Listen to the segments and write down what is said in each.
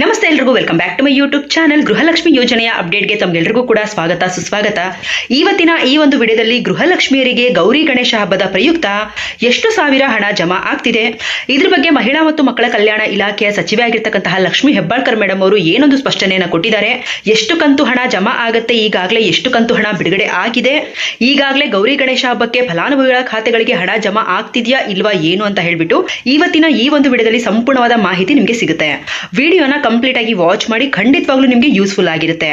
ನಮಸ್ತೆ ಎಲ್ರಿಗೂ, welcome back to my YouTube channel. Gruhalakshmi ಯೋಜನೆಯ ಅಪ್ಡೇಟ್ಗೆ ತಮ್ಗೆಲ್ರಿಗೂ ಕೂಡ ಸ್ವಾಗತ, ಸುಸ್ವಾಗತ. ಇವತ್ತಿನ ಈ ಒಂದು ವಿಡಿಯೋದಲ್ಲಿ ಗೃಹಲಕ್ಷ್ಮಿಯರಿಗೆ ಗೌರಿ ಗಣೇಶ ಹಬ್ಬದ ಪ್ರಯುಕ್ತ ಎಷ್ಟು ಸಾವಿರ ಹಣ ಜಮಾ ಆಗ್ತಿದೆ? ಇದ್ರ ಬಗ್ಗೆ ಮಹಿಳಾ ಮತ್ತು ಮಕ್ಕಳ ಕಲ್ಯಾಣ ಇಲಾಖೆಯ ಸಚಿವೆ ಆಗಿರ್ತಕ್ಕಂತಹ ಲಕ್ಷ್ಮಿ ಹೆಬ್ಬಾಳ್ಕರ್ ಮೇಡಮ್ ಅವರು ಏನೊಂದು ಸ್ಪಷ್ಟನೆಯನ್ನು ಕೊಟ್ಟಿದ್ದಾರೆ. ಎಷ್ಟು ಕಂತು ಹಣ ಜಮಾ ಆಗುತ್ತೆ? ಈಗಾಗಲೇ ಎಷ್ಟು ಕಂತು ಹಣ ಬಿಡುಗಡೆ ಆಗಿದೆ? ಈಗಾಗಲೇ ಗೌರಿ ಗಣೇಶ ಹಬ್ಬಕ್ಕೆ ಫಲಾನುಭವಿಗಳ ಖಾತೆಗಳಿಗೆ ಹಣ ಜಮಾ ಆಗ್ತಿದೆಯಾ ಇಲ್ವಾ ಏನು ಅಂತ ಹೇಳ್ಬಿಟ್ಟು ಇವತ್ತಿನ ಈ ಒಂದು ವಿಡಿಯೋದಲ್ಲಿ ಸಂಪೂರ್ಣವಾದ ಮಾಹಿತಿ ನಿಮಗೆ ಸಿಗುತ್ತೆ. ವಿಡಿಯೋನ ಕಂಪ್ಲೀಟ್ ಆಗಿ ವಾಚ್ ಮಾಡಿ ಖಂಡಿತವಾಗ್ಲೂ ನಿಮಗೆ ಯೂಸ್ಫುಲ್ ಆಗಿರುತ್ತೆ.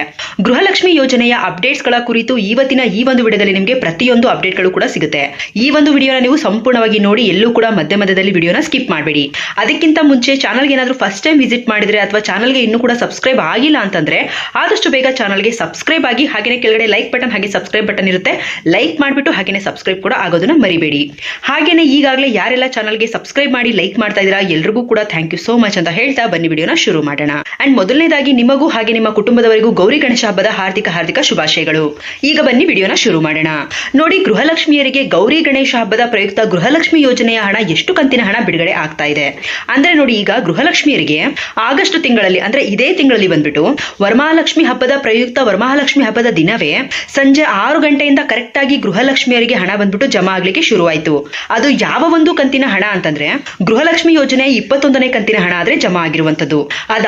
ಗೃಹಲಕ್ಷ್ಮಿ ಯೋಜನೆಯ ಅಪ್ಡೇಟ್ಸ್ಗಳ ಕುರಿತು ಇವತ್ತಿನ ಈ ಒಂದು ವಿಡಿಯೋದಲ್ಲಿ ನಿಮಗೆ ಪ್ರತಿಯೊಂದು ಅಪ್ಡೇಟ್ಗಳು ಕೂಡ ಸಿಗುತ್ತೆ. ಈ ಒಂದು ವಿಡಿಯೋನ ನೀವು ಸಂಪೂರ್ಣವಾಗಿ ನೋಡಿ, ಎಲ್ಲೂ ಕೂಡ ಮಧ್ಯ ಮಧ್ಯದಲ್ಲಿ ವಿಡಿಯೋನ ಸ್ಕಿಪ್ ಮಾಡಬೇಡಿ. ಅದಕ್ಕಿಂತ ಮುಂಚೆ ಚಾನಲ್ಗೆ ಏನಾದರೂ ಫಸ್ಟ್ ಟೈಮ್ ವಿಸಿಟ್ ಮಾಡಿದ್ರೆ ಅಥವಾ ಚಾನಲ್ಗೆ ಇನ್ನೂ ಕೂಡ ಸಬ್ಸ್ಕ್ರೈಬ್ ಆಗಿಲ್ಲ ಅಂತಂದ್ರೆ, ಆದಷ್ಟು ಬೇಗ ಚಾನಲ್ಗೆ ಸಬ್ಸ್ಕ್ರೈಬ್ ಆಗಿ ಹಾಗೆ ಕೆಳಗಡೆ ಲೈಕ್ ಬಟನ್ ಹಾಗೆ ಸಬ್ಸ್ಕ್ರೈಬ್ ಬಟನ್ ಇರುತ್ತೆ. ಲೈಕ್ ಮಾಡಿಬಿಟ್ಟು ಹಾಗೆ ಸಬ್ಸ್ಕ್ರೈಬ್ ಕೂಡ ಆಗೋದನ್ನ ಮರಿಬೇಡಿ. ಹಾಗೆಯೇ ಈಗಾಗಲೇ ಯಾರೆಲ್ಲ ಚಾನಲ್ಗೆ ಸಬ್ಸ್ಕ್ರೈಬ್ ಮಾಡಿ ಲೈಕ್ ಮಾಡ್ತಾ ಇದ್ದೀರಾ, ಎಲ್ರಿಗೂ ಕೂಡ ಥ್ಯಾಂಕ್ ಯು ಸೋ ಮಚ್ ಅಂತ ಹೇಳ್ತಾ ಬನ್ನಿ ವಿಡಿಯೋನ ಶುರು ಮಾಡೋಣ. ಅಂಡ್ ಮೊದಲನೇದಾಗಿ ನಿಮಗೂ ಹಾಗೆ ನಿಮ್ಮ ಕುಟುಂಬದವರಿಗೂ ಗೌರಿ ಗಣೇಶ ಹಬ್ಬದ ಹಾರ್ದಿಕ ಹಾರ್ದಿಕ ಶುಭಾಶಯಗಳು. ಈಗ ಬನ್ನಿ ವಿಡಿಯೋನ ಶುರು ಮಾಡೋಣ. ನೋಡಿ, ಗೃಹಲಕ್ಷ್ಮಿಯರಿಗೆ ಗೌರಿ ಗಣೇಶ ಹಬ್ಬದ ಪ್ರಯುಕ್ತ ಗೃಹಲಕ್ಷ್ಮಿ ಯೋಜನೆಯ ಹಣ ಎಷ್ಟು ಕಂತಿನ ಹಣ ಬಿಡುಗಡೆ ಆಗ್ತಾ ಇದೆ? ಅಂದ್ರೆ ನೋಡಿ, ಈಗ ಗೃಹಲಕ್ಷ್ಮಿಯರಿಗೆ ಆಗಸ್ಟ್ ತಿಂಗಳಲ್ಲಿ, ಅಂದ್ರೆ ಇದೇ ತಿಂಗಳಲ್ಲಿ ಬಂದ್ಬಿಟ್ಟು ವರಮಹಾಲಕ್ಷ್ಮಿ ಹಬ್ಬದ ಪ್ರಯುಕ್ತ ವರಮಹಾಲಕ್ಷ್ಮಿ ಹಬ್ಬದ ದಿನವೇ ಸಂಜೆ ಆರು ಗಂಟೆಯಿಂದ ಕರೆಕ್ಟ್ ಆಗಿ ಗೃಹಲಕ್ಷ್ಮಿಯರಿಗೆ ಹಣ ಬಂದ್ಬಿಟ್ಟು ಜಮಾ ಆಗ್ಲಿಕ್ಕೆ ಶುರುವಾಯಿತು. ಅದು ಯಾವ ಒಂದು ಕಂತಿನ ಹಣ ಅಂತಂದ್ರೆ ಗೃಹಲಕ್ಷ್ಮಿ ಯೋಜನೆ ಇಪ್ಪತ್ತೊಂದನೇ ಕಂತಿನ ಹಣ ಆದ್ರೆ ಜಮಾ ಆಗಿರುವಂತದ್ದು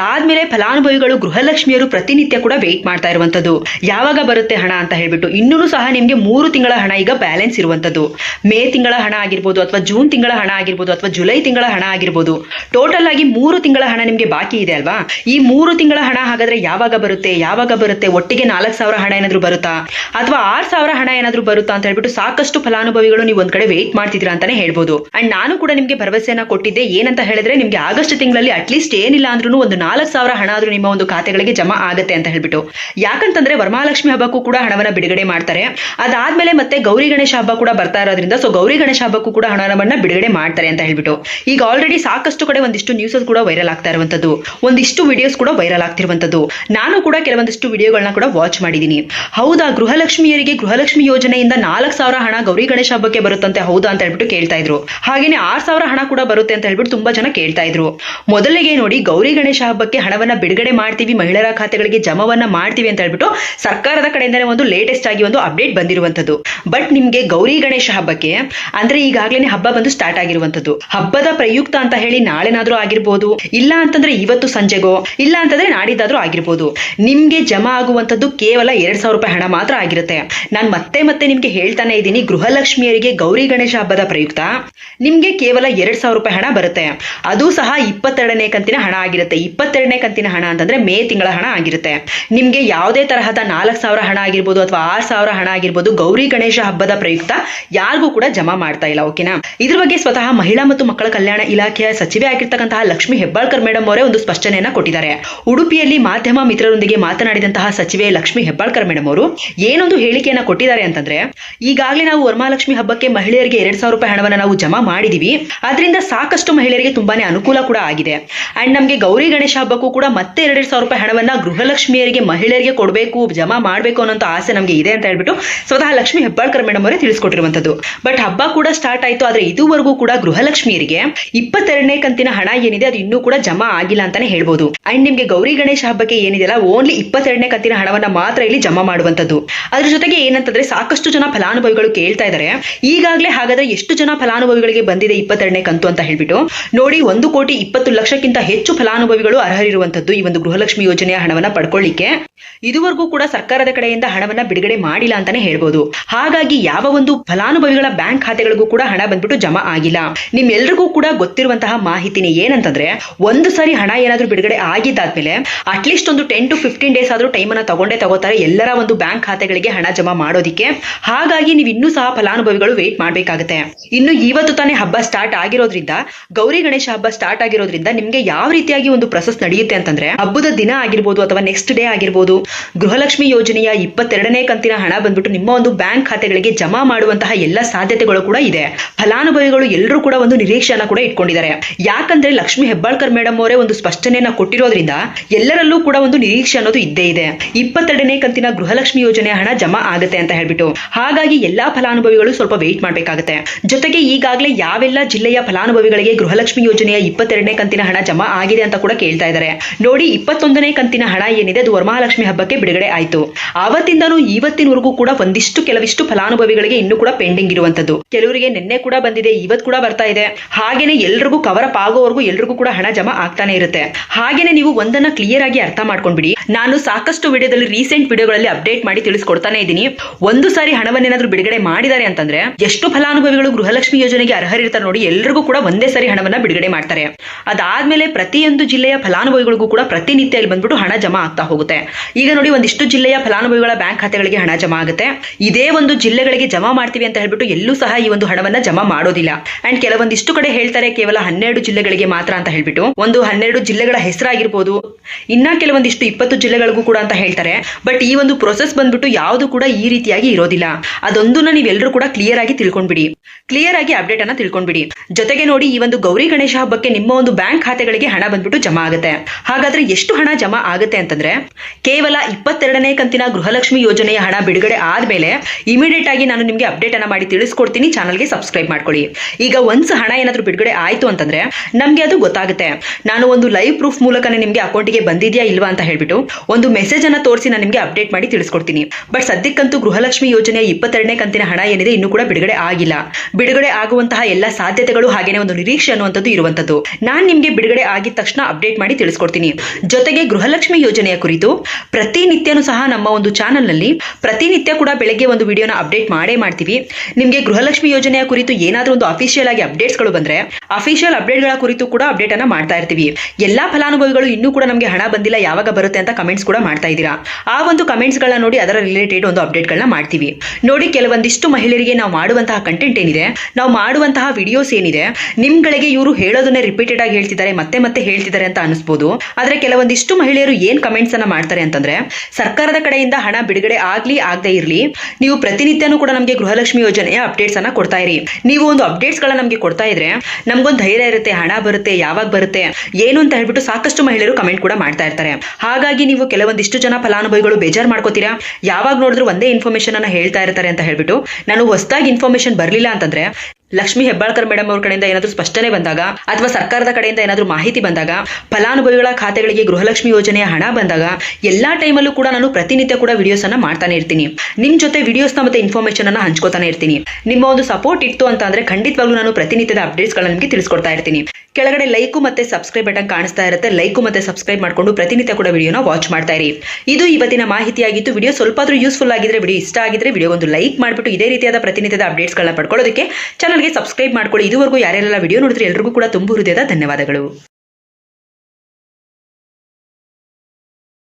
ಅದಾದ್ಮೇಲೆ ಫಲಾನುಭವಿಗಳು ಗೃಹಲಕ್ಷ್ಮಿಯರು ಪ್ರತಿನಿತ್ಯ ಕೂಡ ವೇಟ್ ಮಾಡ್ತಾ ಇರುವಂತದ್ದು ಯಾವಾಗ ಬರುತ್ತೆ ಹಣ ಅಂತ ಹೇಳ್ಬಿಟ್ಟು ಇನ್ನೂ ಸಹ ನಿಮ್ಗೆ ಮೂರು ತಿಂಗಳ ಹಣ ಈಗ ಬ್ಯಾಲೆನ್ಸ್ ಇರುವಂತದ್ದು ಮೇ ತಿಂಗಳ ಹಣ ಆಗಿರ್ಬೋದು ಅಥವಾ ಜೂನ್ ತಿಂಗಳ ಹಣ ಆಗಿರ್ಬೋದು ಅಥವಾ ಜುಲೈ ತಿಂಗಳ ಹಣ ಆಗಿರ್ಬೋದು. ಟೋಟಲ್ ಆಗಿ ಮೂರು ತಿಂಗಳ ಹಣ ನಿಮ್ಗೆ ಬಾಕಿ ಇದೆ ಅಲ್ವಾ? ಈ ಮೂರು ತಿಂಗಳ ಹಣ ಹಾಗಾದ್ರೆ ಯಾವಾಗ ಬರುತ್ತೆ? ಯಾವಾಗ ಬರುತ್ತೆ? ಒಟ್ಟಿಗೆ ನಾಲ್ಕು ಸಾವಿರ ಹಣ ಏನಾದ್ರು ಬರುತ್ತಾ? ಅಥವಾ ಆರ್ ಸಾವಿರ ಹಣ ಏನಾದ್ರು ಬರುತ್ತಾ ಅಂತ ಹೇಳ್ಬಿಟ್ಟು ಸಾಕಷ್ಟು ಫಲಾನುಭವಿಗಳು ನೀವು ಒಂದ್ ಕಡೆ ವೇಟ್ ಮಾಡ್ತಿದ್ದೀರಾ ಅಂತಾನೆ ಹೇಳ್ಬೋದು. ಅಂಡ್ ನಾನು ಕೂಡ ನಿಮ್ಗೆ ಭರವಸೆಯನ್ನ ಕೊಟ್ಟಿದ್ದೆ ಏನಂತ ಹೇಳಿದ್ರೆ ನಿಮ್ಗೆ ಆಗಸ್ಟ್ ತಿಂಗಳಲ್ಲಿ ಅಟ್ಲೀಸ್ಟ್ ಏನಿಲ್ಲ ಅಂದ್ರೂ ಒಂದು ನಾಲ್ಕು ಸಾವಿರ ಹಣ ಆದರೂ ನಿಮ್ಮ ಒಂದು ಖಾತೆಗಳಿಗೆ ಜಮಾ ಆಗುತ್ತೆ ಅಂತ ಹೇಳ್ಬಿಟ್ಟು. ಯಾಕಂತಂದ್ರೆ ವರಮಹಾಲಕ್ಷ್ಮಿ ಹಬ್ಬಕ್ಕೂ ಕೂಡ ಹಣವನ್ನ ಬಿಡುಗಡೆ ಮಾಡ್ತಾರೆ. ಅದಾದ್ಮೇಲೆ ಮತ್ತೆ ಗೌರಿ ಗಣೇಶ ಹಬ್ಬ ಕೂಡ ಬರ್ತಾ ಇರೋದ್ರಿಂದ ಸೊ ಗೌರಿ ಗಣೇಶ ಹಬ್ಬಕ್ಕೂ ಕೂಡ ಹಣವನ್ನ ಬಿಡುಗಡೆ ಮಾಡ್ತಾರೆ ಅಂತ ಹೇಳ್ಬಿಟ್ಟು. ಈಗ ಆಲ್ರೆಡಿ ಸಾಕಷ್ಟು ಕಡೆ ಒಂದಿಷ್ಟು ನ್ಯೂಸ್ ಕೂಡ ವೈರಲ್ ಆಗ್ತಾ ಇರುವಂತದ್ದು. ಒಂದಿಷ್ಟು ವಿಡಿಯೋಸ್ ಕೂಡ ವೈರಲ್ ಆಗ್ತಿರುವಂತದ್ದು. ನಾನು ಕೂಡ ಕೆಲವೊಂದಿಷ್ಟು ವಿಡಿಯೋಗಳನ್ನ ಕೂಡ ವಾಚ್ ಮಾಡಿದೀನಿ. ಹೌದಾ, ಗೃಹಲಕ್ಷ್ಮಿಯರಿಗೆ ಗೃಹಲಕ್ಷ್ಮಿ ಯೋಜನೆಯಿಂದ ನಾಲ್ಕು ಸಾವಿರ ಹಣ ಗೌರಿ ಗಣೇಶ ಹಬ್ಬಕ್ಕೆ ಬರುತ್ತಂತೆ ಹೌದಾ ಅಂತ ಹೇಳ್ಬಿಟ್ಟು ಕೇಳ್ತಾ ಇದ್ರು. ಹಾಗೇನೆ ಆರ್ ಸಾವಿರ ಹಣ ಕೂಡ ಬರುತ್ತೆ ಅಂತ ಹೇಳ್ಬಿಟ್ಟು ತುಂಬಾ ಜನ ಕೇಳ್ತಾ ಇದ್ರು. ಮೊದಲಿಗೆ ನೋಡಿ ಗೌರಿ ಗಣೇಶ ಹಬ್ಬಕ್ಕೆ ಹಣವನ್ನ ಬಿಡುಗಡೆ ಮಾಡ್ತೀವಿ, ಮಹಿಳೆಯರ ಖಾತೆಗಳಿಗೆ ಜಮವನ್ನ ಮಾಡ್ತೀವಿ ಅಂತ ಹೇಳ್ಬಿಟ್ಟು ಸರ್ಕಾರದ ಕಡೆಯಿಂದಲೇ ಒಂದು ಲೇಟೆಸ್ಟ್ ಆಗಿ ಒಂದು ಅಪ್ಡೇಟ್ ಬಂದಿರುವಂತದ್ದು ಬಟ್ ನಿಮ್ಗೆ ಗೌರಿ ಗಣೇಶ ಹಬ್ಬಕ್ಕೆ ಅಂದ್ರೆ ಈಗಾಗಲೇ ಹಬ್ಬ ಬಂದು ಸ್ಟಾರ್ಟ್ ಆಗಿರುವಂತದ್ದು ಹಬ್ಬದ ಪ್ರಯುಕ್ತ ಅಂತ ಹೇಳಿ ನಾಳೆನಾದ್ರೂ ಆಗಿರ್ಬೋದು, ಇಲ್ಲ ಅಂತಂದ್ರೆ ಇವತ್ತು ಸಂಜೆಗೋ, ಇಲ್ಲ ಅಂತಂದ್ರೆ ನಾಡಿದ್ದಾದ್ರೂ ಆಗಿರ್ಬೋದು. ನಿಮ್ಗೆ ಜಮಾ ಆಗುವಂತದ್ದು ಕೇವಲ ಎರಡ್ ಸಾವಿರ ರೂಪಾಯಿ ಹಣ ಮಾತ್ರ ಆಗಿರುತ್ತೆ. ನಾನು ಮತ್ತೆ ಮತ್ತೆ ನಿಮ್ಗೆ ಹೇಳ್ತಾನೆ ಇದ್ದೀನಿ, ಗೃಹಲಕ್ಷ್ಮಿಯರಿಗೆ ಗೌರಿ ಗಣೇಶ ಹಬ್ಬದ ಪ್ರಯುಕ್ತ ನಿಮ್ಗೆ ಕೇವಲ ಎರಡ್ ಸಾವಿರ ರೂಪಾಯಿ ಹಣ ಬರುತ್ತೆ. ಅದು ಸಹ ಇಪ್ಪತ್ತೆರಡನೇ ಕಂತಿನ ಹಣ ಆಗಿರುತ್ತೆ. ಇಪ್ಪತ್ತೆರಡನೇ ಕಂತಿನ ಹಣ ಅಂತಂದ್ರೆ ಮೇ ತಿಂಗಳ ಹಣ ಆಗಿರುತ್ತೆ. ನಿಮ್ಗೆ ಯಾವುದೇ ತರಹದ ನಾಲ್ಕು ಸಾವಿರ ಹಣ ಆಗಿರ್ಬೋದು ಅಥವಾ ಆರು ಸಾವಿರ ಹಣ ಆಗಿರ್ಬೋದು ಗೌರಿ ಗಣೇಶ ಹಬ್ಬದ ಪ್ರಯುಕ್ತ ಯಾರಿಗೂ ಕೂಡ ಜಮಾ ಮಾಡ್ತಾ ಇಲ್ಲ ಓಕೆನಾ ಇದ್ರ ಬಗ್ಗೆ ಸ್ವತಃ ಮಹಿಳಾ ಮತ್ತು ಮಕ್ಕಳ ಕಲ್ಯಾಣ ಇಲಾಖೆಯ ಸಚಿವೆ ಆಗಿರ್ತಕ್ಕಂತಹ ಲಕ್ಷ್ಮಿ ಹೆಬ್ಬಾಳ್ಕರ್ ಮೇಡಮ್ ಅವರೇ ಒಂದು ಸ್ಪಷ್ಟನೆಯನ್ನ ಕೊಟ್ಟಿದ್ದಾರೆ. ಉಡುಪಿಯಲ್ಲಿ ಮಾಧ್ಯಮ ಮಿತ್ರರೊಂದಿಗೆ ಮಾತನಾಡಿದಂತಹ ಸಚಿವೆ ಲಕ್ಷ್ಮಿ ಹೆಬ್ಬಾಳ್ಕರ್ ಮೇಡಮ್ ಅವರು, ಏನೊಂದು ಹೇಳಿಕೆಯನ್ನ ಕೊಟ್ಟಿದ್ದಾರೆ ಅಂತಂದ್ರೆ, ಈಗಾಗಲೇ ನಾವು ವರಮಹಾಲಕ್ಷ್ಮಿ ಹಬ್ಬಕ್ಕೆ ಮಹಿಳೆಯರಿಗೆ ಎರಡ್ ಸಾವಿರ ರೂಪಾಯಿ ಹಣವನ್ನ ನಾವು ಜಮಾ ಮಾಡಿದೀವಿ ಅದರಿಂದ ಸಾಕಷ್ಟು ಮಹಿಳೆಯರಿಗೆ ತುಂಬಾನೇ ಅನುಕೂಲ ಕೂಡ ಆಗಿದೆ. ಅಂಡ್ ನಮಗೆ ಗೌರಿ ಗಣೇಶ ಹಬ್ಬಕ್ಕೂ ಕೂಡ ಮತ್ತೆ ಎರಡೆರಡು ಸಾವಿರ ರೂಪಾಯಿ ಹಣವನ್ನ ಗೃಹಲಕ್ಷ್ಮಿಯರಿಗೆ, ಮಹಿಳೆಯರಿಗೆ ಕೊಡಬೇಕು, ಜಮಾ ಮಾಡಬೇಕು ಅನ್ನೋ ಆಸೆ ನಮಗೆ ಇದೆ ಅಂತ ಹೇಳ್ಬಿಟ್ಟು ಸ್ವತಃ ಲಕ್ಷ್ಮಿ ಹೆಬ್ಬಾಳ್ಕರ್ ಮೇಡಮ್ ಅವರೇ ತಿಳಿಸ್ಕೊಟ್ಟಿರುವಂತದ್ದು ಬಟ್ ಹಬ್ಬ ಕೂಡ ಸ್ಟಾರ್ಟ್ ಆಯ್ತು, ಆದ್ರೆ ಇದುವರೆಗೂ ಕೂಡ ಗೃಹಲಕ್ಷ್ಮಿಯರಿಗೆ ಇಪ್ಪತ್ತೆರಡನೇ ಕಂತಿನ ಹಣ ಏನಿದೆ ಅದು ಇನ್ನೂ ಕೂಡ ಜಮಾ ಆಗಿಲ್ಲ ಅಂತಾನೆ ಹೇಳ್ಬೋದು. ಅಂಡ್ ನಿಮ್ಗೆ ಗೌರಿ ಗಣೇಶ ಹಬ್ಬಕ್ಕೆ ಏನಿದೆಯಲ್ಲ ಓನ್ಲಿ ಇಪ್ಪತ್ತೆರಡನೇ ಕಂತಿನ ಹಣವನ್ನ ಮಾತ್ರ ಇಲ್ಲಿ ಜಮಾ ಮಾಡುವಂತದ್ದು ಅದ್ರ ಜೊತೆಗೆ ಏನಂತಂದ್ರೆ ಸಾಕಷ್ಟು ಜನ ಫಲಾನುಭವಿಗಳು ಕೇಳ್ತಾ ಇದ್ದಾರೆ ಈಗಾಗಲೇ ಹಾಗಾದ್ರೆ ಎಷ್ಟು ಜನ ಫಲಾನುಭವಿಗಳಿಗೆ ಬಂದಿದೆ ಇಪ್ಪತ್ತೆರಡನೇ ಕಂತು ಅಂತ ಹೇಳ್ಬಿಟ್ಟು. ನೋಡಿ, ಒಂದು ಕೋಟಿ ಇಪ್ಪತ್ತು ಲಕ್ಷಕ್ಕಿಂತ ಹೆಚ್ಚು ಫಲಾನುಭವಿಗಳು ಅರ್ಹರಿರುವಂತದ್ದು ಈ ಒಂದು ಗೃಹಲಕ್ಷ್ಮಿ ಯೋಜನೆಯ ಹಣವನ್ನ ಪಡ್ಕೊಳ್ಳಿಕ್ಕೆ. ಇದುವರೆಗೂ ಕೂಡ ಸರ್ಕಾರದ ಕಡೆಯಿಂದ ಹಣವನ್ನ ಬಿಡುಗಡೆ ಮಾಡಿಲ್ಲ ಅಂತಾನೆ ಹೇಳ್ಬೋದು. ಹಾಗಾಗಿ ಯಾವ ಒಂದು ಫಲಾನುಭವಿಗಳ ಬ್ಯಾಂಕ್ ಖಾತೆಗಳಿಗೂ ಕೂಡ ಹಣ ಬಂದ್ಬಿಟ್ಟು ಜಮಾ ಆಗಿಲ್ಲ. ನಿಮ್ಮೆಲ್ಲರಿಗೂ ಕೂಡ ಗೊತ್ತಿರುವಂತಹ ಮಾಹಿತಿನೇ ಏನಂತಂದ್ರೆ, ಒಂದು ಸಾರಿ ಹಣ ಏನಾದ್ರೂ ಬಿಡುಗಡೆ ಆಗಿದ್ದಾದ್ಮೇಲೆ ಅಟ್ಲೀಸ್ಟ್ ಒಂದು ಟೆನ್ ಟು ಫಿಫ್ಟೀನ್ ಡೇಸ್ ಆದ್ರೂ ಟೈಮ್ ಅನ್ನ ತಗೊಂಡೇ ತಗೋತಾರೆ ಎಲ್ಲರ ಒಂದು ಬ್ಯಾಂಕ್ ಖಾತೆಗಳಿಗೆ ಹಣ ಜಮಾ ಮಾಡೋದಿಕ್ಕೆ. ಹಾಗಾಗಿ ನೀವು ಇನ್ನೂ ಸಹ ಫಲಾನುಭವಿಗಳು ವೇಟ್ ಮಾಡಬೇಕಾಗುತ್ತೆ. ಇನ್ನು ಇವತ್ತು ತಾನೇ ಹಬ್ಬ ಸ್ಟಾರ್ಟ್ ಆಗಿರೋದ್ರಿಂದ, ಗೌರಿ ಗಣೇಶ ಹಬ್ಬ ಸ್ಟಾರ್ಟ್ ಆಗಿರೋದ್ರಿಂದ ನಿಮ್ಗೆ ಯಾವ ರೀತಿಯಾಗಿ ಒಂದು ಪ್ರೊಸೆಸ್ ನಡೆಯುತ್ತೆ ಅಂತಂದ್ರೆ ಹಬ್ಬದ ದಿನ ಆಗಿರ್ಬೋದು ಅಥವಾ ನೆಕ್ಸ್ಟ್ ಡೇ ಆಗಿರ್ಬೋದು, ಗೃಹಲಕ್ಷ್ಮಿ ಯೋಜನೆಯ ಇಪ್ಪತ್ತೆರಡನೇ ಕಂತಿನ ಹಣ ಬಂದ್ಬಿಟ್ಟು ನಿಮ್ಮ ಒಂದು ಬ್ಯಾಂಕ್ ಖಾತೆಗಳಿಗೆ ಜಮಾ ಮಾಡುವಂತಹ ಎಲ್ಲ ಸಾಧ್ಯತೆಗಳು ಕೂಡ ಇದೆ. ಫಲಾನುಭವಿಗಳು ಎಲ್ಲರೂ ಕೂಡ ಒಂದು ನಿರೀಕ್ಷೆಯನ್ನ ಕೂಡ ಇಟ್ಕೊಂಡಿದ್ದಾರೆ. ಯಾಕಂದ್ರೆ ಲಕ್ಷ್ಮಿ ಹೆಬ್ಬಾಳ್ಕರ್ ಮೇಡಮ್ ಅವರೇ ಒಂದು ಸ್ಪಷ್ಟನೆಯನ್ನ ಕೊಟ್ಟಿರೋದ್ರಿಂದ ಎಲ್ಲರಲ್ಲೂ ಕೂಡ ಒಂದು ನಿರೀಕ್ಷೆ ಅನ್ನೋದು ಇದ್ದೇ ಇದೆ. ಇಪ್ಪತ್ತೆರಡನೇ ಕಂತಿನ ಗೃಹಲಕ್ಷ್ಮಿ ಯೋಜನೆ ಹಣ ಜಮಾ ಆಗುತ್ತೆ ಅಂತ ಹೇಳ್ಬಿಟ್ಟು. ಹಾಗಾಗಿ ಎಲ್ಲಾ ಫಲಾನುಭವಿಗಳು ಸ್ವಲ್ಪ ವೆಯ್ಟ್ ಮಾಡಬೇಕಾಗುತ್ತೆ. ಜೊತೆಗೆ ಈಗಾಗಲೇ ಯಾವೆಲ್ಲ ಜಿಲ್ಲೆಯ ಫಲಾನುಭವಿಗಳಿಗೆ ಗೃಹಲಕ್ಷ್ಮಿ ಯೋಜನೆಯ ಇಪ್ಪತ್ತೆರಡನೇ ಕಂತಿನ ಹಣ ಜಮಾ ಆಗಿದೆ ಅಂತ ಕೂಡ ಕೇಳ್ತಾ ಹೇಳ್ತಾ ಇದ್ದಾರೆ. ನೋಡಿ, ಇಪ್ಪತ್ತೊಂದನೇ ಕಂತಿನ ಹಣ ಏನಿದೆ ಅದು ವರಮಹಾಲಕ್ಷ್ಮಿ ಹಬ್ಬಕ್ಕೆ ಬಿಡುಗಡೆ ಆಯಿತು. ಆವತ್ತಿಂದನೂ ಇವತ್ತಿನವರೆಗೂ ಕೂಡ ಒಂದಿಷ್ಟು, ಕೆಲವಿಷ್ಟು ಫಲಾನುಭವಿಗಳಿಗೆ ಇನ್ನೂ ಕೂಡ ಪೆಂಡಿಂಗ್ ಇರುವಂತದ್ದು ಕೆಲವರಿಗೆ ನಿನ್ನೆ ಕೂಡ ಬಂದಿದೆ ಇವತ್ತು ಕೂಡ ಬರ್ತಾ ಇದೆ. ಹಾಗೇನೆ ಎಲ್ರಿಗೂ ಕವರ್ ಅಪ್ ಆಗೋವರೆಗೂ ಎಲ್ರಿಗೂ ಕೂಡ ಹಣ ಜಮಾ ಆಗ್ತಾನೆ ಇರುತ್ತೆ. ಹಾಗೇನೆ ನೀವು ಒಂದನ್ನ ಕ್ಲಿಯರ್ ಆಗಿ ಅರ್ಥ ಮಾಡ್ಕೊಂಡ್ಬಿಡಿ. ನಾನು ಸಾಕಷ್ಟು ವಿಡಿಯೋದಲ್ಲಿ ರೀಸೆಂಟ್ ವಿಡಿಯೋಗಳಲ್ಲಿ ಅಪ್ಡೇಟ್ ಮಾಡಿ ತಿಳಿಸ್ಕೊಡ್ತಾನೆ ಇದ್ದೀನಿ. ಒಂದು ಸಾರಿ ಹಣವನ್ನೇನಾದ್ರೂ ಬಿಡುಗಡೆ ಮಾಡಿದ್ದಾರೆ ಅಂತಂದ್ರೆ, ಎಷ್ಟು ಫಲಾನುಭವಿಗಳು ಗೃಹಲಕ್ಷ್ಮಿ ಯೋಜನೆಗೆ ಅರ್ಹರಿರ್ತಾರೆ ನೋಡಿ, ಎಲ್ರಿಗೂ ಕೂಡ ಒಂದೇ ಸಾರಿ ಹಣವನ್ನ ಬಿಡುಗಡೆ ಮಾಡ್ತಾರೆ. ಅದಾದ್ಮೇಲೆ ಪ್ರತಿಯೊಂದು ಜಿಲ್ಲೆಯ ಫಲಾನುಭವಿಗಳಿಗೂ ಕೂಡ ಪ್ರತಿನಿತ್ಯ ಇಲ್ಲಿ ಬಂದ್ಬಿಟ್ಟು ಹಣ ಜಮಾ ಆಗ್ತಾ ಹೋಗುತ್ತೆ. ಈಗ ನೋಡಿ ಒಂದಿಷ್ಟು ಜಿಲ್ಲೆಯ ಫಲಾನುಭವಿಗಳ ಬ್ಯಾಂಕ್ ಖಾತೆಗಳಿಗೆ ಹಣ ಜಮಾ ಆಗುತ್ತೆ. ಇದೇ ಒಂದು ಜಿಲ್ಲೆಗಳಿಗೆ ಜಮಾ ಮಾಡ್ತೀವಿ ಅಂತ ಹೇಳ್ಬಿಟ್ಟು ಎಲ್ಲೂ ಸಹ ಈ ಒಂದು ಹಣವನ್ನ ಜಮಾ ಮಾಡೋದಿಲ್ಲ. ಅಂಡ್ ಕೆಲವೊಂದಿಷ್ಟು ಕಡೆ ಹೇಳ್ತಾರೆ ಕೇವಲ ಹನ್ನೆರಡು ಜಿಲ್ಲೆಗಳಿಗೆ ಮಾತ್ರ ಅಂತ ಹೇಳ್ಬಿಟ್ಟು. ಒಂದು ಹನ್ನೆರಡು ಜಿಲ್ಲೆಗಳ ಹೆಸರಾಗಿರ್ಬೋದು. ಇನ್ನ ಕೆಲವೊಂದಿಷ್ಟು ಇಪ್ಪತ್ತು ಜಿಲ್ಲೆಗಳಿಗೂ ಕೂಡ ಅಂತ ಹೇಳ್ತಾರೆ. ಬಟ್ ಈ ಒಂದು ಪ್ರೊಸೆಸ್ ಬಂದ್ಬಿಟ್ಟು ಯಾವುದು ಕೂಡ ಈ ರೀತಿಯಾಗಿ ಇರೋದಿಲ್ಲ. ಅದೊಂದನ್ನ ನೀವೆಲ್ಲರೂ ಕೂಡ ಕ್ಲಿಯರ್ ಆಗಿ ತಿಳ್ಕೊಂಡ್ಬಿಡಿ. ಕ್ಲಿಯರ್ ಆಗಿ ಅಪ್ಡೇಟ್ ಅನ್ನ ತಿಳ್ಕೊಂಡ್ಬಿಡಿ. ಜೊತೆಗೆ ನೋಡಿ ಈ ಒಂದು ಗೌರಿ ಗಣೇಶ ಹಬ್ಬಕ್ಕೆ ನಿಮ್ಮ ಒಂದು ಬ್ಯಾಂಕ್ ಖಾತೆಗಳಿಗೆ ಹಣ ಬಂದ್ಬಿಟ್ಟು ಜಮಾ ಆಗುತ್ತೆ. ಹಾಗಾದ್ರೆ ಎಷ್ಟು ಹಣ ಜಮಾ ಆಗುತ್ತೆ ಅಂತಂದ್ರೆ, ಕೇವಲ ಇಪ್ಪತ್ತೆರಡನೇ ಕಂತಿನ ಗೃಹಲಕ್ಷ್ಮಿ ಯೋಜನೆಯ ಹಣ ಬಿಡುಗಡೆ ಆದ್ಮೇಲೆ ಇಮಿಡಿಯೇಟ್ ಆಗಿ ನಾನು ನಿಮಗೆ ಅಪ್ಡೇಟ್ ಅನ್ನ ಮಾಡಿ ತಿಳಿಸ್ಕೊಡ್ತೀನಿ. ಚಾನಲ್ಗೆ ಸಬ್ಸ್ಕ್ರೈಬ್ ಮಾಡ್ಕೊಳ್ಳಿ. ಈಗ ಒನ್ಸ್ ಹಣ ಏನಾದ್ರೂ ಬಿಡುಗಡೆ ಆಯ್ತು ಅಂತಂದ್ರೆ, ನಮ್ಗೆ ಅದು ಗೊತ್ತಾಗುತ್ತೆ. ನಾನು ಒಂದು ಲೈವ್ ಪ್ರೂಫ್ ಮೂಲಕನೇ ನಿಮಗೆ ಅಕೌಂಟಿಗೆ ಬಂದಿದ್ಯಾ ಇಲ್ವಾ ಅಂತ ಹೇಳ್ಬಿಟ್ಟು ಒಂದು ಮೆಸೇಜ್ ಅನ್ನ ತೋರಿಸಿ ನಾನು ನಿಮಗೆ ಅಪ್ಡೇಟ್ ಮಾಡಿ ತಿಳಿಸ್ಕೊಡ್ತೀನಿ. ಬಟ್ ಸದ್ಯಕ್ಕಂತೂ ಗೃಹಲಕ್ಷ್ಮಿ ಯೋಜನೆಯ ಇಪ್ಪತ್ತೆರಡನೇ ಕಂತಿನ ಹಣ ಏನಿದೆ ಇನ್ನು ಕೂಡ ಬಿಡುಗಡೆ ಆಗಿಲ್ಲ. ಬಿಡುಗಡೆ ಆಗುವಂತಹ ಎಲ್ಲ ಸಾಧ್ಯತೆಗಳು ಹಾಗೇನೆ ಒಂದು ನಿರೀಕ್ಷೆ ಅನ್ನುವಂಥದ್ದು ಇರುವಂತದ್ದು ನಾನು ನಿಮಗೆ ಬಿಡುಗಡೆ ಆಗಿದ ತಕ್ಷಣ ಅಪ್ಡೇಟ್ ಮಾಡಿ ತಿಳಿಸ್ಕೊಡ್ತೀನಿ. ಜೊತೆಗೆ ಗೃಹಲಕ್ಷ್ಮಿ ಯೋಜನೆಯ ಕುರಿತು ಪ್ರತಿನಿತ್ಯನೂ ಸಹ ನಮ್ಮ ಒಂದು ಚಾನಲ್ನಲ್ಲಿ ಪ್ರತಿನಿತ್ಯ ಕೂಡ ಬೆಳಗ್ಗೆ ಒಂದು ವಿಡಿಯೋನ ಅಪ್ಡೇಟ್ ಮಾಡೇ ಮಾಡ್ತೀವಿ. ನಿಮಗೆ ಗೃಹಲಕ್ಷ್ಮಿ ಯೋಜನೆಯ ಕುರಿತು ಏನಾದರೂ ಒಂದು ಅಫಿಷಿಯಲ್ ಆಗಿ ಅಪ್ಡೇಟ್ಸ್ಗಳು ಬಂದ್ರೆ ಅಫಿಷಿಯಲ್ ಅಪ್ಡೇಟ್ಗಳ ಕುರಿತು ಕೂಡ ಅಪ್ಡೇಟ್ ಅನ್ನ ಮಾಡ್ತಾ ಇರ್ತೀವಿ. ಎಲ್ಲಾ ಫಲಾನುಭವಿಗಳು ಇನ್ನೂ ಕೂಡ ನಮಗೆ ಹಣ ಬಂದಿಲ್ಲ, ಯಾವಾಗ ಬರುತ್ತೆ ಅಂತ ಕಮೆಂಟ್ಸ್ ಕೂಡ ಮಾಡ್ತಾ ಇದ್ದೀರಾ. ಆ ಒಂದು ಕಮೆಂಟ್ಸ್ಗಳನ್ನ ನೋಡಿ ಅದರ ರಿಲೇಟೆಡ್ ಒಂದು ಅಪ್ಡೇಟ್ಗಳನ್ನ ಮಾಡ್ತೀವಿ. ನೋಡಿ ಕೆಲವೊಂದಿಷ್ಟು ಮಹಿಳೆಯರಿಗೆ ನಾವು ಮಾಡುವಂತಹ ಕಂಟೆಂಟ್ ಏನಿದೆ, ನಾವು ಮಾಡುವಂತಹ ವಿಡಿಯೋಸ್ ಏನಿದೆ, ನಿಮ್ಗಳಿಗೆ ಇವರು ಹೇಳೋದನ್ನೇ ರಿಪೀಟೆಡ್ ಆಗಿ ಹೇಳ್ತಿದ್ದಾರೆ, ಮತ್ತೆ ಮತ್ತೆ ಹೇಳ್ತಿದ್ದಾರೆ ಅಂತ ಅನಿಸ್ಬೋದು ಆದ್ರೆ ಕೆಲವೊಂದಿಷ್ಟು ಮಹಿಳೆಯರು ಏನ್ ಕಮೆಂಟ್ಸ್ ಅನ್ನ ಮಾಡ್ತಾರೆ ಅಂತಂದ್ರೆ, ಸರ್ಕಾರದ ಕಡೆಯಿಂದ ಹಣ ಬಿಡುಗಡೆ ಆಗ್ಲಿ ಆಗದೆ ಇರ್ಲಿ, ನೀವು ಪ್ರತಿನಿತ್ಯನೂ ಕೂಡ ನಮಗೆ ಗೃಹಲಕ್ಷ್ಮಿ ಯೋಜನೆಯ ಅಪ್ಡೇಟ್ಸ್ ಅನ್ನ ಕೊಡ್ತಾ ಇರಿ. ನೀವು ಒಂದು ಅಪ್ಡೇಟ್ಸ್ ಗಳನ್ನ ನಮಗೆ ಕೊಡ್ತಾ ಇದ್ರೆ, ನಮ್ಗೊಂದು ಧೈರ್ಯ ಇರುತ್ತೆ, ಹಣ ಬರುತ್ತೆ, ಯಾವಾಗ ಬರುತ್ತೆ, ಏನು ಅಂತ ಹೇಳ್ಬಿಟ್ಟು ಸಾಕಷ್ಟು ಮಹಿಳೆಯರು ಕಮೆಂಟ್ ಕೂಡ ಮಾಡ್ತಾ ಇರ್ತಾರೆ. ಹಾಗಾಗಿ ನೀವು ಕೆಲವೊಂದಿಷ್ಟು ಜನ ಫಲಾನುಭವಿಗಳು ಬೇಜಾರ್ ಮಾಡ್ಕೋತೀರಾ? ಯಾವಾಗ ನೋಡಿದ್ರು ಒಂದೇ ಇನ್ಫಾರ್ಮೇಶನ್ ಅನ್ನ ಹೇಳ್ತಾ ಇರ್ತಾರೆ ಅಂತ ಹೇಳ್ಬಿಟ್ಟು, ನಾನು ಹೊಸದಾಗಿ ಇನ್ಫಾರ್ಮೇಶನ್ ಬರಲಿಲ್ಲ ಅಂತಂದ್ರೆ ಲಕ್ಷ್ಮಿ ಹೆಬ್ಬಾಳ್ಕರ್ ಮೇಡಮ್ ಅವ್ರ ಕಡೆಯಿಂದ ಏನಾದರೂ ಸ್ಪಷ್ಟನೆ ಬಂದಾಗ ಅಥವಾ ಸರ್ಕಾರದ ಕಡೆಯಿಂದ ಏನಾದರೂ ಮಾಹಿತಿ ಬಂದಾಗ, ಫಲಾನುಭವಿಗಳ ಖಾತೆಗಳಿಗೆ ಗೃಹಲಕ್ಷ್ಮಿ ಯೋಜನೆಯ ಹಣ ಬಂದಾಗ, ಎಲ್ಲಾ ಟೈಮಲ್ಲೂ ಕೂಡ ನಾನು ಪ್ರತಿನಿತ್ಯ ಕೂಡ ವಿಡಿಯೋಸ್ ಅನ್ನ ಮಾಡ್ತಾನೆ ಇರ್ತೀನಿ. ನಿಮ್ ಜೊತೆ ವಿಡಿಯೋಸ್ನ ಮತ್ತೆ ಇನ್ಫಾರ್ಮೇಶನ್ ಅನ್ನ ಹಂಚ್ಕೋತಾನೆ ಇರ್ತೀನಿ. ನಿಮ್ಮ ಒಂದು ಸಪೋರ್ಟ್ ಇತ್ತು ಅಂತ ಅಂದ್ರೆ ಖಂಡಿತವಾಗ್ಲೂ ನಾನು ಪ್ರತಿನಿತ್ಯದ ಅಪ್ಡೇಟ್ಸ್ ಗಳನ್ನ ನಿಮಗೆ ತಿಳಿಸ್ಕೊಡ್ತಾ ಇರ್ತೀನಿ. ಕೆಳಗಡೆ ಲೈಕ್ ಮತ್ತೆ ಸಬ್ಸ್ಕ್ರೈಬ್ ಬಟನ್ ಕಾಣಿಸ್ತಾ ಇರುತ್ತೆ. ಲೈಕು ಮತ್ತೆ ಸಬ್ಸ್ಕ್ರೈಬ್ ಮಾಡ್ಕೊಂಡು ಪ್ರತಿನಿತ್ಯ ಕೂಡ ವಿಡಿಯೋನ ವಾಚ್ ಮಾಡ್ತಾ ಇರಿ. ಇದು ಇವತ್ತಿನ ಮಾಹಿತಿಯಾಗಿತ್ತು. ವಿಡಿಯೋ ಸ್ವಲ್ಪ ಆದ್ರೂ ಯೂಸ್ಫುಲ್ ಆಗಿದ್ರೆ, ವಿಡಿಯೋ ಇಷ್ಟ ಆಗಿದ್ರೆ ವಿಡಿಯೋ ಒಂದು ಲೈಕ್ ಮಾಡಿಬಿಟ್ಟು ಇದೇ ರೀತಿಯಾದ ಪ್ರತಿನಿತ್ಯದ ಅಪ್ಡೇಟ್ಸ್ ಗಳನ್ನ ಪಡ್ಕೊಳ್ಳೋದಕ್ಕೆ ಚಾನಲ್ಗೆ ಸಬ್ಸ್ಕ್ರೈಬ್ ಮಾಡ್ಕೊಳ್ಳಿ. ಇದುವರೆಗೂ ಯಾರೆಲ್ಲ ವಿಡಿಯೋ ನೋಡಿದ್ರೆ ಎಲ್ರಿಗೂ ಕೂಡ ತುಂಬ ಹೃದಯದ ಧನ್ಯವಾದಗಳು.